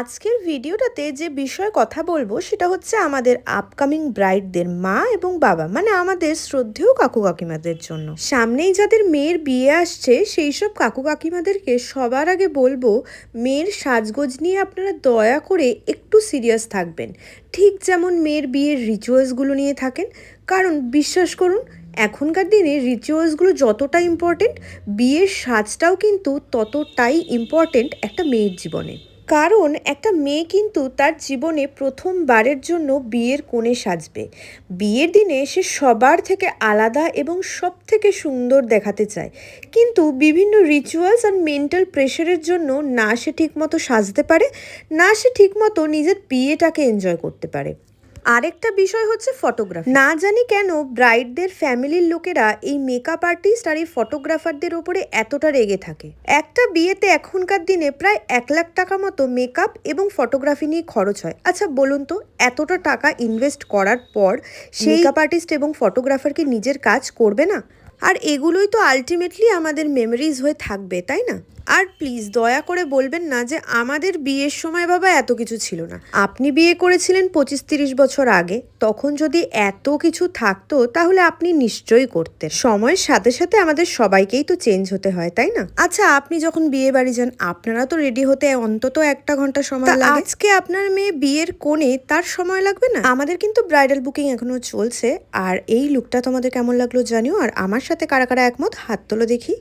আজকের ভিডিওটাতে যে বিষয়ে কথা বলব সেটা হচ্ছে আমাদের আপকামিং ব্রাইডদের মা এবং বাবা মানে আমাদের শ্রদ্ধেয় কাকু কাকিমাদের জন্য। সামনেই যাদের মেয়ের বিয়ে আসছে, সেই সব কাকু কাকিমাদেরকে সবার আগে বলব, মেয়ের সাজগোজ নিয়ে আপনারা দয়া করে একটু সিরিয়াস থাকবেন। ঠিক যেমন মেয়ের বিয়ের রিচুয়ালসগুলো নিয়ে থাকেন, কারণ বিশ্বাস করুন, এখনকার দিনে রিচুয়ালসগুলো যতটা ইম্পর্টেন্ট বিয়ের সাজটাও কিন্তু ততটাই ইম্পর্টেন্ট একটা মেয়ের জীবনে। কারণ একটা মেয়ে কিন্তু তার জীবনে প্রথমবারের জন্য বিয়ের কোণে সাজবে। বিয়ের দিনে সে সবার থেকে আলাদা এবং সব থেকে সুন্দর দেখাতে চায়। কিন্তু বিভিন্ন রিচুয়ালস আর মেন্টাল প্রেশারের জন্য না সে ঠিকমতো সাজতে পারে, না সে ঠিকমতো নিজের বিয়েটাকে এনজয় করতে পারে। আরেকটা বিষয় হচ্ছে ফটোগ্রাফি না জানি কেন ব্রাইডদের ফ্যামিলির লোকেরা এই মেকআপ আর্টিস্ট আর এই ফটোগ্রাফারদের ওপরে এতটা রেগে থাকে। একটা বিয়েতে এখনকার দিনে প্রায় এক লাখ টাকা মতো মেকআপ এবং ফটোগ্রাফি নিয়ে খরচ হয়। আচ্ছা বলুন তো এতটা টাকা ইনভেস্ট করার পর সেই মেকআপ আর্টিস্ট এবং ফটোগ্রাফারকে নিজের কাজ করবে না? আর এগুলোই তো আলটিমেটলি আমাদের মেমোরিজ হয়ে থাকবে তাই না? আর প্লিজ দয়া করে বলবেন না যে আমাদের বিয়ের সময় বাবা এত কিছু ছিল না। আপনি বিয়ে করেছিলেন পঁচিশ তিরিশ বছর আগে তখন যদি এত কিছু থাকতো তাহলে আপনি নিশ্চয়ই করতেন। সময়ের সাথে সাথে আমাদের সবাইকেই তো চেঞ্জ হতে হয় তাই না? আচ্ছা আপনি যখন বিয়ে বাড়ি যান আপনারা তো রেডি হতে অন্তত একটা ঘণ্টা সময় লাগে। আজকে আপনার মেয়ে বিয়ের কোণে তার সময় লাগবে না? আমাদের কিন্তু ব্রাইডাল বুকিং এখনও চলছে আর এই লুকটা তোমাদের কেমন লাগল জানিও আর আমার সাথে কারা কারা একমত হাত তোলো দেখি।